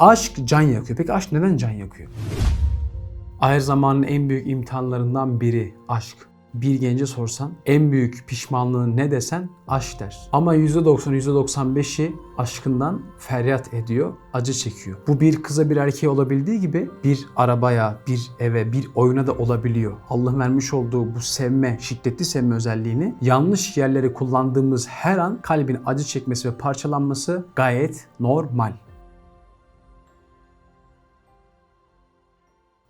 Aşk can yakıyor. Peki aşk neden can yakıyor? Ahir zamanın en büyük imtihanlarından biri aşk. Bir gence sorsan en büyük pişmanlığın ne desen aşk der. Ama %90 %95'i aşkından feryat ediyor, acı çekiyor. Bu bir kıza bir erkeğe olabildiği gibi bir arabaya, bir eve, bir oyuna da olabiliyor. Allah'ın vermiş olduğu bu sevme, şiddetli sevme özelliğini yanlış yerlere kullandığımız her an kalbin acı çekmesi ve parçalanması gayet normal.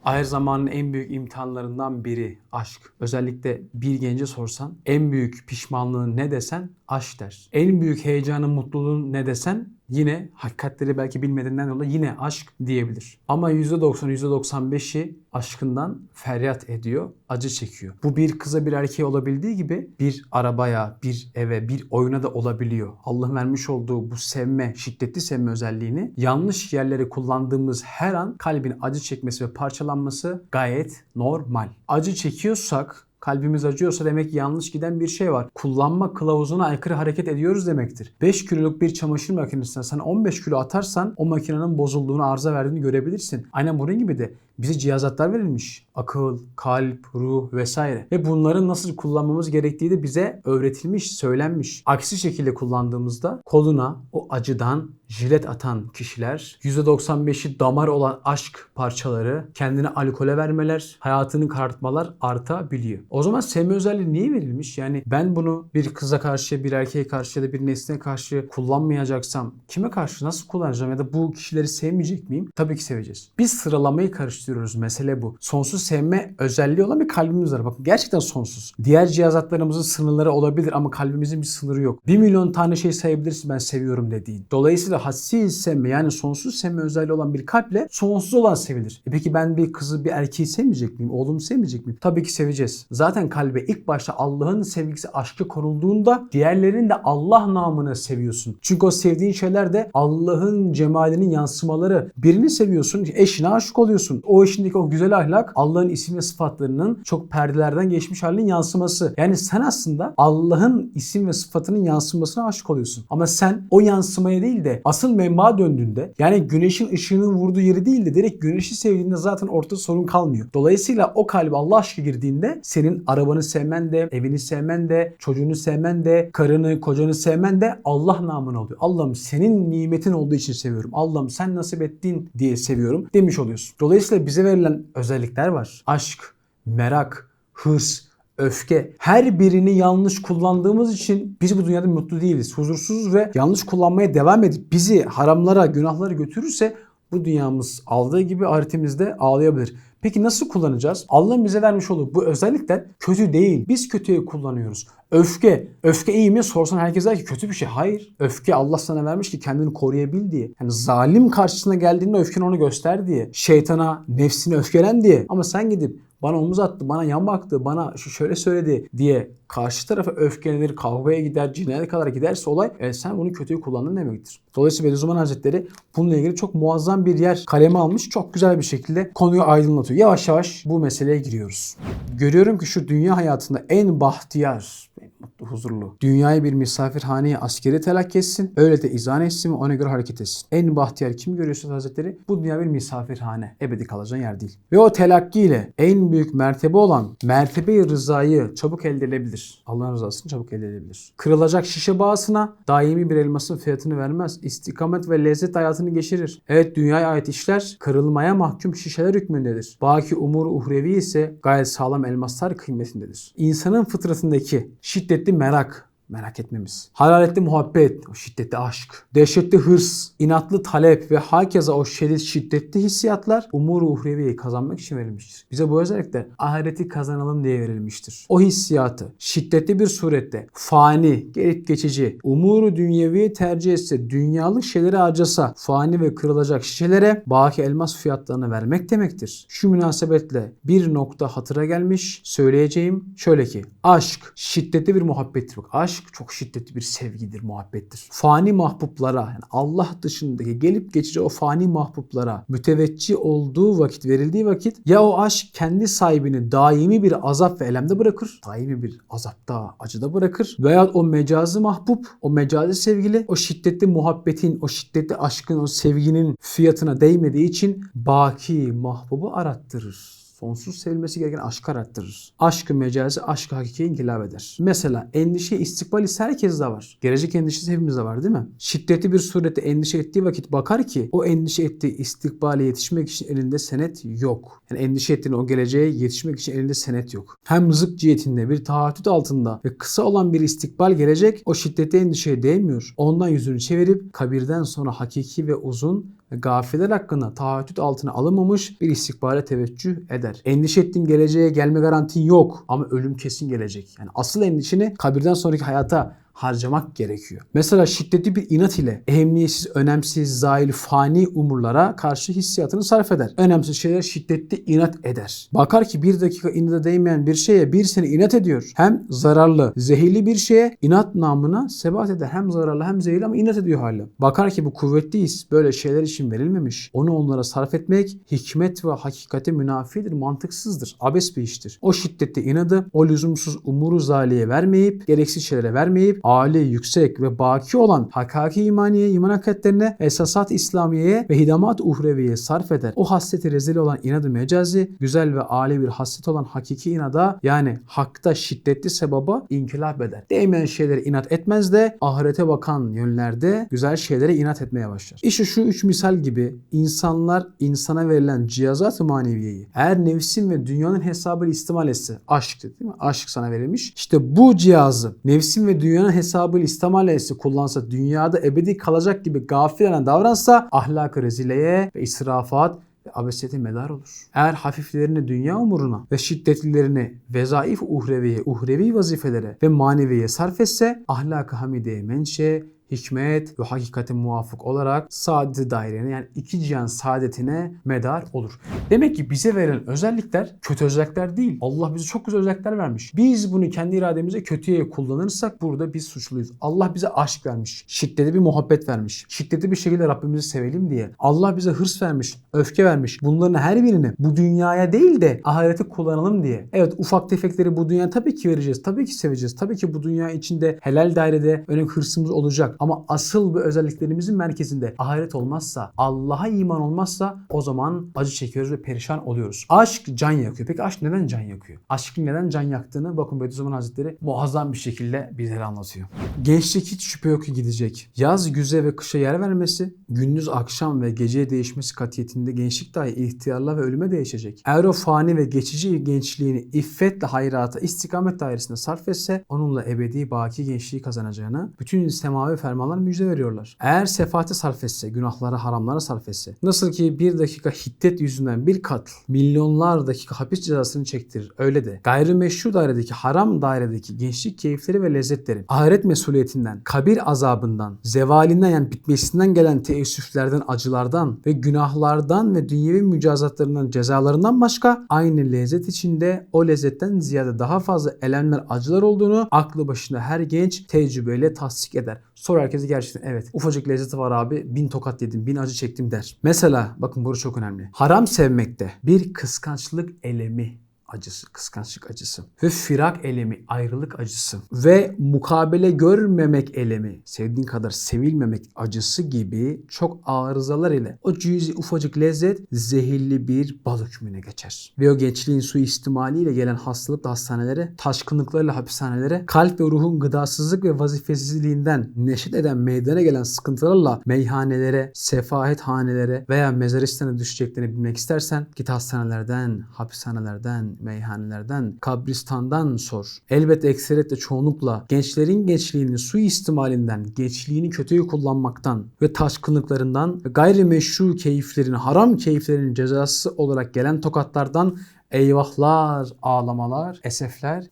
Ahir zamanın en büyük imtihanlarından biri aşk. Özellikle bir gence sorsan en büyük pişmanlığın ne desen aşk der. En büyük heyecanın, mutluluğun ne desen yine hakikatleri belki bilmediğinden dolayı yine aşk diyebilir. Ama %90 %95'i aşkından feryat ediyor, acı çekiyor. Bu bir kıza bir erkeğe olabildiği gibi bir arabaya, bir eve, bir oyuna da olabiliyor. Allah'ın vermiş olduğu bu sevme, şiddetli sevme özelliğini yanlış yerlere kullandığımız her an kalbin acı çekmesi ve parçalanması gayet normal. Acı çekiyorsak kalbimiz acıyorsa demek yanlış giden bir şey var. Kullanma kılavuzuna aykırı hareket ediyoruz demektir. 5 kiloluk bir çamaşır makinesine sen 15 kilo atarsan o makinenin bozulduğunu, arıza verdiğini görebilirsin. Aynen bunun gibi de bize cihazatlar verilmiş. Akıl, kalp, ruh vesaire. Ve bunların nasıl kullanmamız gerektiği de bize öğretilmiş, söylenmiş. Aksi şekilde kullandığımızda koluna o acıdan jilet atan kişiler %95'i damar olan aşk parçaları kendini alkole vermeler, hayatını karartmalar artabiliyor. O zaman sevme özelliği niye verilmiş? Yani ben bunu bir kıza karşı, bir erkeğe karşı ya da bir nesneye karşı kullanmayacaksam kime karşı nasıl kullanacağım ya da bu kişileri sevmeyecek miyim? Tabii ki seveceğiz. Biz sıralamayı karıştırıyoruz. Mesele bu. Sonsuz sevme özelliği olan bir kalbimiz var. Bakın gerçekten sonsuz. Diğer cihazatlarımızın sınırları olabilir ama kalbimizin bir sınırı yok. 1 milyon tane şey sayabilirsin ben seviyorum dediğin. Dolayısıyla hadsiz sevme yani sonsuz sevme özelliği olan bir kalple sonsuz olan sevilir. E peki ben bir kızı bir erkeği sevmeyecek miyim? Oğlumu sevmeyecek miyim? Tabii ki seveceğiz. Zaten kalbe ilk başta Allah'ın sevgisi aşkı konulduğunda diğerlerini de Allah namına seviyorsun. Çünkü o sevdiğin şeyler de Allah'ın cemalinin yansımaları. Birini seviyorsun, eşine aşık oluyorsun. O eşindeki o güzel ahlak Allah'ın isim ve sıfatlarının çok perdelerden geçmiş halinin yansıması. Yani sen aslında Allah'ın isim ve sıfatının yansımasına aşık oluyorsun. Ama sen o yansımaya değil de asıl menbağa döndüğünde yani güneşin ışığının vurduğu yeri değil de direkt güneşi sevdiğinde zaten ortada sorun kalmıyor. Dolayısıyla o kalbe Allah aşkı girdiğinde senin arabanı sevmen de, evini sevmen de, çocuğunu sevmen de, karını, kocanı sevmen de Allah namına oluyor. Allah'ım senin nimetin olduğu için seviyorum. Allah'ım sen nasip ettin diye seviyorum demiş oluyorsun. Dolayısıyla bize verilen özellikler var. Aşk, merak, hırs, öfke her birini yanlış kullandığımız için biz bu dünyada mutlu değiliz. Huzursuzuz ve yanlış kullanmaya devam edip bizi haramlara, günahlara götürürse bu dünyamız aldığı gibi ahiretimizde ağlayabilir. Peki nasıl kullanacağız? Allah'ın bize vermiş olduğu bu özellikler kötü değil. Biz kötüye kullanıyoruz. Öfke. Öfke iyi mi? Sorsan herkes der ki kötü bir şey. Hayır. Öfke Allah sana vermiş ki kendini koruyabil diye. Yani zalim karşısına geldiğinde öfkeni onu göster diye. Şeytana, nefsine öfkelen diye. Ama sen gidip bana omuz attı, bana yan baktı, bana şöyle söyledi diye karşı tarafa öfkelenir, kavgaya gider, cinayete kadar giderse olay e, sen bunu kötüye kullandın demektir. Dolayısıyla Bediüzzaman Hazretleri bununla ilgili çok muazzam bir yer kaleme almış. Çok güzel bir şekilde konuyu aydınlatıyor. Yavaş yavaş bu meseleye giriyoruz. Görüyorum ki şu dünya hayatında en bahtiyar, mutlu, huzurlu. Dünyayı bir misafirhaneye askeri telakki etsin. Öyle de izan etsin ve ona göre hareket etsin. En bahtiyar kim görüyorsunuz Hazretleri? Bu dünya bir misafirhane. Ebedi kalacağın yer değil. Ve o telakkiyle en büyük mertebe olan mertebe rızayı çabuk elde edilebilir. Allah'ın rızasını çabuk elde edilebilir. Kırılacak şişe bağısına daimi bir elmasın fiyatını vermez. İstikamet ve lezzet hayatını geçirir. Evet dünyaya ait işler kırılmaya mahkum şişeler hükmündedir. Baki umur uhrevi ise gayet sağlam elmaslar kıymetindedir. İnsanın fıtratındaki şiddetli merak, merak etmemiz. Hararetli muhabbet, o şiddetli aşk, dehşetli hırs, inatlı talep ve hakeza o şiddet, şiddetli hissiyatlar umur uhreviyi kazanmak için verilmiştir. Bize bu özellikle ahireti kazanalım diye verilmiştir. O hissiyatı şiddetli bir surette fani, gelip geçici, umuru dünyevi tercih etse, dünyalık şeyleri harcasa, fani ve kırılacak şişelere baki elmas fiyatlarını vermek demektir. Şu münasebetle bir nokta hatıra gelmiş, söyleyeceğim şöyle ki, aşk şiddetli bir muhabbettir. Bak, aşk Aşk çok şiddetli bir sevgidir, muhabbettir. Fani mahbublara yani Allah dışındaki gelip geçici o fani mahbublara müteveccih olduğu vakit, verildiği vakit ya o aşk kendi sahibini daimi bir azap ve elemde bırakır. Daimi bir azapta, acıda bırakır. Veya o mecazi mahbub, o mecazi sevgili o şiddetli muhabbetin, o şiddetli aşkın, o sevginin fiyatına değmediği için baki mahbubu arattırır sonsuz sevilmesi gereken aşkı arattırır. Aşkı mecazi, aşkı hakikiye inkılap eder. Mesela endişe, istikbal ise herkeste var. Gelecek endişesi hepimizde var değil mi? Şiddetli bir surette endişe ettiği vakit bakar ki o endişe ettiği istikbale yetişmek için elinde senet yok. Yani endişe ettiğin o geleceğe yetişmek için elinde senet yok. Hem zık cihetinde bir taahhüt altında ve kısa olan bir istikbal gelecek o şiddetli endişeye değmiyor. Ondan yüzünü çevirip kabirden sonra hakiki ve uzun ve gafiller hakkında taahhüt altına alınmamış bir istikbale teveccüh eder. Endişe ettiğin geleceğe gelme garantin yok ama ölüm kesin gelecek. Yani asıl endişeni kabirden sonraki hayata harcamak gerekiyor. Mesela şiddetli bir inat ile ehemmiyetsiz, önemsiz, zail, fani umurlara karşı hissiyatını sarf eder. Önemsiz şeyler şiddetli inat eder. Bakar ki bir dakika inada değmeyen bir şeye bir sene inat ediyor. Hem zararlı, zehirli bir şeye inat namına sebat eder. Hem zararlı hem zehirli ama inat ediyor hali. Bakar ki bu kuvvetliyiz. Böyle şeyler için verilmemiş. Onu onlara sarf etmek hikmet ve hakikate münafidir, mantıksızdır. Abes bir iştir. O şiddetli inadı, o lüzumsuz umuru zaliye vermeyip, gereksiz şeylere vermeyip, âli, yüksek ve baki olan hakaki imaniye, iman hakikatlerine, esasat İslamiye'ye ve hidamat uhreviye sarf eder. O hasreti rezil olan inadı mecazi, güzel ve âli bir hasret olan hakiki inada yani hakta şiddetli sebaba inkılap eder. Değmeyen şeylere inat etmez de ahirete bakan yönlerde güzel şeylere inat etmeye başlar. İşte şu üç misal gibi insanlar insana verilen cihazat-ı maneviyeyi eğer nefsin ve dünyanın hesabıyla istimal etse aşk değil mi? Aşk sana verilmiş. İşte bu cihazı nefsin ve dünyanın hesabıyla istimal etse kullansa dünyada ebedi kalacak gibi gafilane davransa ahlak-ı rezileye ve israfat ve abesiyete medar olur. Eğer hafiflerini dünya umuruna ve şiddetlilerini vezaif uhreviye, uhrevi vazifelere ve maneviye sarf etse ahlak-ı hamideye menşe hikmet ve hakikate muvafık olarak saadet dairene yani iki cihan saadetine medar olur. Demek ki bize verilen özellikler kötü özellikler değil. Allah bize çok güzel özellikler vermiş. Biz bunu kendi irademize kötüye kullanırsak burada biz suçluyuz. Allah bize aşk vermiş. Şiddetli bir muhabbet vermiş. Şiddetli bir şekilde Rabbimizi sevelim diye. Allah bize hırs vermiş, öfke vermiş. Bunların her birini bu dünyaya değil de ahirete kullanalım diye. Evet ufak tefekleri bu dünya tabii ki vereceğiz. Tabii ki seveceğiz. Tabii ki bu dünya içinde helal dairede önemli hırsımız olacak. Ama asıl bu özelliklerimizin merkezinde ahiret olmazsa, Allah'a iman olmazsa o zaman acı çekiyoruz ve perişan oluyoruz. Aşk can yakıyor. Peki aşk neden can yakıyor? Aşkın neden can yaktığını bakın Bediüzzaman Hazretleri muazzam bir şekilde bizlere anlatıyor. Gençlik hiç şüphe yok ki gidecek. Yaz güze ve kışa yer vermesi, gündüz akşam ve geceye değişmesi katiyetinde gençlik dahi ihtiyarla ve ölüme değişecek. Eğer o fani ve geçici gençliğini iffetle hayrata, istikamet dairesinde sarf etse onunla ebedi baki gençliği kazanacağını, bütün semavi fermanlar müjde veriyorlar. Eğer sefahate sarf etse, günahlara, haramlara sarf etse, nasıl ki bir dakika hiddet yüzünden bir kat milyonlar dakika hapis cezasını çektirir. Öyle de gayrimeşru dairedeki, haram dairedeki gençlik keyifleri ve lezzetleri, ahiret mesuliyetinden, kabir azabından, zevalinden yani bitmesinden gelen teessüflerden, acılardan ve günahlardan ve dünyevi mücazatlarından, cezalarından başka aynı lezzet içinde o lezzetten ziyade daha fazla elemler, acılar olduğunu aklı başında her genç tecrübeyle tasdik eder. Sonra herkese gerçekten evet ufacık lezzeti var abi bin tokat yedim bin acı çektim der. Mesela bakın burası çok önemli. Haram sevmekte bir kıskançlık elemi acısı, kıskançlık acısı ve firak elemi, ayrılık acısı ve mukabele görmemek elemi, sevdiğin kadar sevilmemek acısı gibi çok arızalar ile o cüzi ufacık lezzet zehirli bir bal hükmüne geçer. Ve o gençliğin suistimaliyle gelen hastalıkla hastanelere, taşkınlıklarla hapishanelere, kalp ve ruhun gıdasızlık ve vazifesizliğinden neşet eden meydana gelen sıkıntılarla meyhanelere, sefahet hanelere veya mezaristana düşeceklerini bilmek istersen git hastanelerden, hapishanelerden, meyhanelerden, kabristandan sor. Elbet ekseriyetle çoğunlukla gençlerin gençliğinin suistimalinden, gençliğini kötüye kullanmaktan ve taşkınlıklarından ve gayrimeşru keyiflerin, haram keyiflerin cezası olarak gelen tokatlardan eyvahlar, ağlamalar, esefler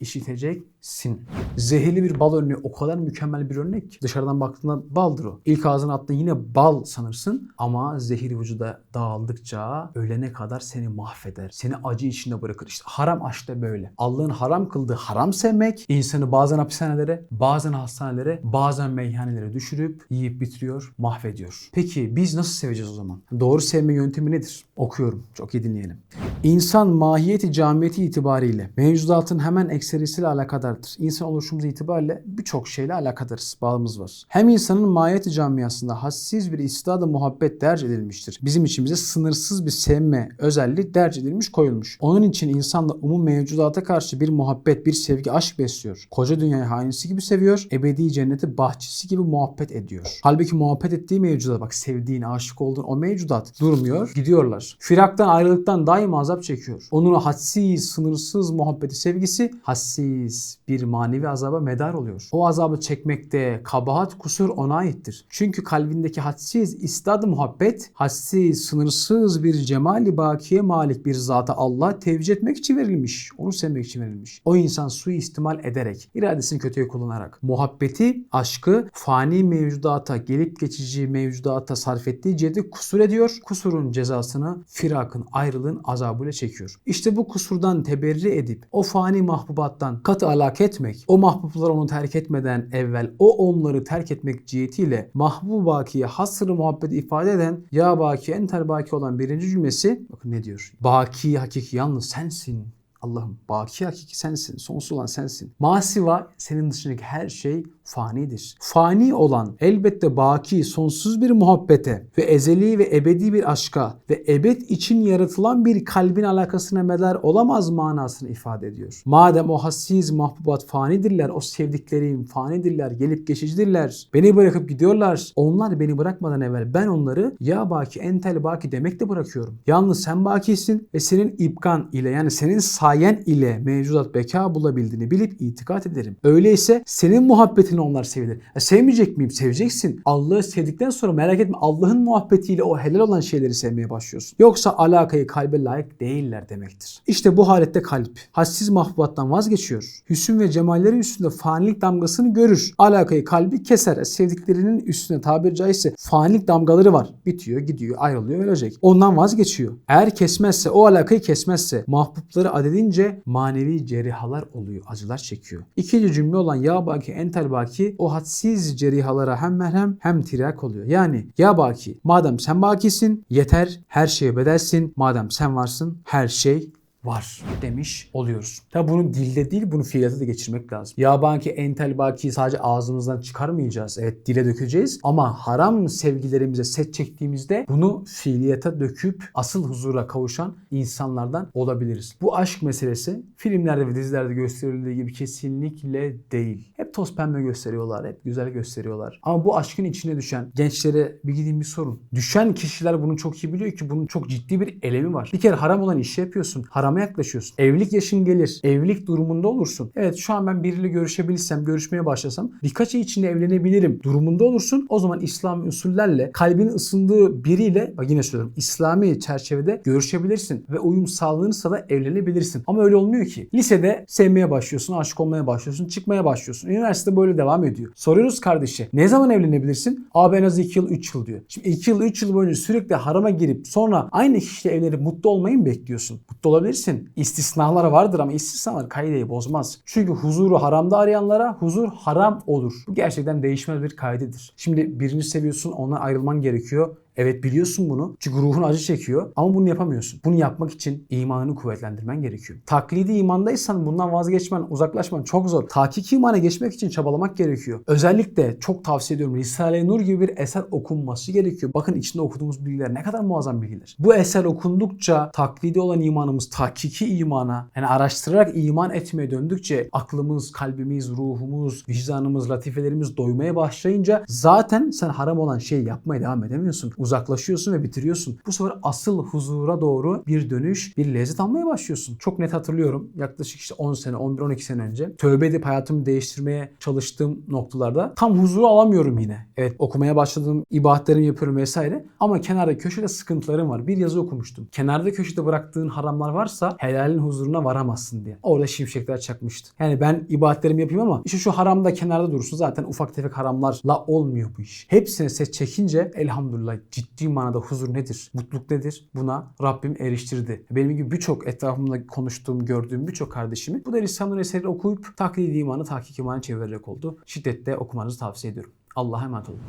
işiteceksin. Zehirli bir bal örneği o kadar mükemmel bir örnek ki dışarıdan baktığında baldır o. İlk ağzına attığında yine bal sanırsın ama zehir vücuda dağıldıkça ölene kadar seni mahveder. Seni acı içinde bırakır. İşte haram aşk da böyle. Allah'ın haram kıldığı haram sevmek insanı bazen hapishanelere, bazen hastanelere, bazen meyhanelere düşürüp yiyip bitiriyor, mahvediyor. Peki biz nasıl seveceğiz o zaman? Doğru sevme yöntemi nedir? Okuyorum. Çok iyi dinleyelim. İnsan mahiyeti camiyeti itibariyle mevcudatın hemen ekserisiyle alakadardır. İnsan oluşumuz itibariyle birçok şeyle alakadarız. Bağımız var. Hem insanın mahiyeti camiasında hassiz bir istidadı muhabbet derc edilmiştir. Bizim içimize sınırsız bir sevme özelliği derc edilmiş koyulmuş. Onun için insan da umum mevcudata karşı bir muhabbet, bir sevgi, aşk besliyor. Koca dünyayı hainisi gibi seviyor. Ebedi cenneti bahçesi gibi muhabbet ediyor. Halbuki muhabbet ettiği mevcudat bak sevdiğin, aşık olduğun o mevcudat durmuyor. Gidiyorlar. Firaktan ayrılıktan daima azap çekiyor. Onun hadsiz, sınırsız muhabbeti, sevgisi hassiz bir manevi azaba medar oluyor. O azabı çekmekte kabahat, kusur ona aittir. Çünkü kalbindeki hadsiz istad muhabbet, hadsiz, sınırsız bir cemali bakiye malik bir zata Allah tevcih etmek için verilmiş. Onu sevmek için verilmiş. O insan suistimal ederek, iradesini kötüye kullanarak, muhabbeti, aşkı fani mevcudata, gelip geçici mevcudata sarf ettiği cihette kusur ediyor. Kusurun cezasını firakın, ayrılığın azabıyla çekiyor. İşte bu kusurdan teberri edip o fani mahbubattan katı alak etmek, o mahbubları onu terk etmeden evvel o onları terk etmek cihetiyle mahbubakiye hasrı muhabbeti ifade eden ya baki entel baki olan birinci cümlesi bakın ne diyor? Baki hakiki yalnız sensin. Allah'ım baki hakiki sensin. Sonsuz olan sensin. Masiva senin dışındaki her şey fanidir. Fani olan elbette baki sonsuz bir muhabbete ve ezeli ve ebedi bir aşka ve ebed için yaratılan bir kalbin alakasına medar olamaz manasını ifade ediyor. Madem o hassiz mahbubat fanidirler, o sevdiklerim fanidirler, gelip geçicidirler, beni bırakıp gidiyorlar. Onlar beni bırakmadan evvel ben onları ya baki entel baki demekle bırakıyorum. Yalnız sen bakisin ve senin ibkan ile yani senin sayen ile mevcudat beka bulabildiğini bilip itikat ederim. Öyleyse senin muhabbetin onlar sevilir. Ya sevmeyecek miyim? Seveceksin. Allah'ı sevdikten sonra merak etme Allah'ın muhabbetiyle o helal olan şeyleri sevmeye başlıyorsun. Yoksa alakayı kalbe layık değiller demektir. İşte bu halette kalp hassiz mahbubattan vazgeçiyor. Hüsn ve cemalleri üstünde fanilik damgasını görür. Alakayı kalbi keser. Sevdiklerinin üstüne tabiri caizse fanilik damgaları var. Bitiyor, gidiyor, ayrılıyor, ölecek. Ondan vazgeçiyor. Eğer kesmezse, o alakayı kesmezse mahbupları adedince manevi cerihalar oluyor. Acılar çekiyor. İkinci cümle olan ya baki entel baki o hadsiz cerihalara hem merhem hem tirak oluyor. Yani ya baki madem sen bakisin yeter her şeye bedelsin. Madem sen varsın her şey var demiş oluyoruz. Tabi bunu dilde değil bunu fiiliyata da geçirmek lazım. Ya baki entel baki sadece ağzımızdan çıkarmayacağız. Evet dile dökeceğiz ama haram sevgilerimize set çektiğimizde bunu fiiliyata döküp asıl huzura kavuşan insanlardan olabiliriz. Bu aşk meselesi filmlerde ve dizilerde gösterildiği gibi kesinlikle değil. Hep toz pembe gösteriyorlar, hep güzel gösteriyorlar. Ama bu aşkın içine düşen gençlere bir gidin bir sorun. Düşen kişiler bunu çok iyi biliyor ki bunun çok ciddi bir elemi var. Bir kere haram olan işi yapıyorsun. Harama yaklaşıyorsun. Evlilik yaşın gelir. Evlilik durumunda olursun. Evet şu an ben biriyle görüşebilsem, görüşmeye başlasam birkaç ay içinde evlenebilirim durumunda olursun. O zaman İslami usullerle kalbin ısındığı biriyle bak yine söylüyorum İslami çerçevede görüşebilirsin ve uyum sağlanırsa da evlenebilirsin. Ama öyle olmuyor ki. Lisede sevmeye başlıyorsun, aşık olmaya başlıyorsun, çıkmaya başlıyorsun. Üniversite böyle devam ediyor. Soruyoruz kardeşe ne zaman evlenebilirsin? Abi en az 2 yıl 3 yıl diyor. Şimdi 2 yıl 3 yıl boyunca sürekli harama girip sonra aynı kişiyle evlenip mutlu olmayı mı bekliyorsun? Mutlu olabilirsin. İstisnalar vardır ama istisnalar kaideyi bozmaz. Çünkü huzuru haramda arayanlara huzur haram olur. Bu gerçekten değişmez bir kaidedir. Şimdi birini seviyorsun ondan ayrılman gerekiyor. Evet biliyorsun bunu. Çünkü ruhun acı çekiyor. Ama bunu yapamıyorsun. Bunu yapmak için imanını kuvvetlendirmen gerekiyor. Taklidi imandaysan bundan vazgeçmen, uzaklaşman çok zor. Takiki imana geçmek için çabalamak gerekiyor. Özellikle çok tavsiye ediyorum. Risale-i Nur gibi bir eser okunması gerekiyor. Bakın içinde okuduğumuz bilgiler ne kadar muazzam bilgiler. Bu eser okundukça taklidi olan imanımız takiki imana yani araştırarak iman etmeye döndükçe aklımız, kalbimiz, ruhumuz, vicdanımız, latifelerimiz doymaya başlayınca zaten sen haram olan şeyi yapmaya devam edemiyorsun uzaklaşıyorsun ve bitiriyorsun. Bu sefer asıl huzura doğru bir dönüş, bir lezzet almaya başlıyorsun. Çok net hatırlıyorum. Yaklaşık işte 10 sene, 11-12 sene önce tövbe edip hayatımı değiştirmeye çalıştığım noktalarda tam huzuru alamıyorum yine. Evet okumaya başladığım ibadetlerimi yapıyorum vesaire ama kenarda köşede sıkıntılarım var. Bir yazı okumuştum. Kenarda köşede bıraktığın haramlar varsa helalin huzuruna varamazsın diye. Orada şimşekler çakmıştı. Yani ben ibadetlerimi yapayım ama işte şu haram da kenarda dursun. Zaten ufak tefek haramlarla olmuyor bu iş. Hepsine ses çekince elhamdülillah ciddi manada huzur nedir? Mutluluk nedir? Buna Rabbim eriştirdi. Benim gibi birçok etrafımda konuştuğum, gördüğüm birçok kardeşimi bu da Risale'nin eseri okuyup taklidi imanı, tahkik imanı çevirerek oldu. Şiddetle okumanızı tavsiye ediyorum. Allah'a emanet olun.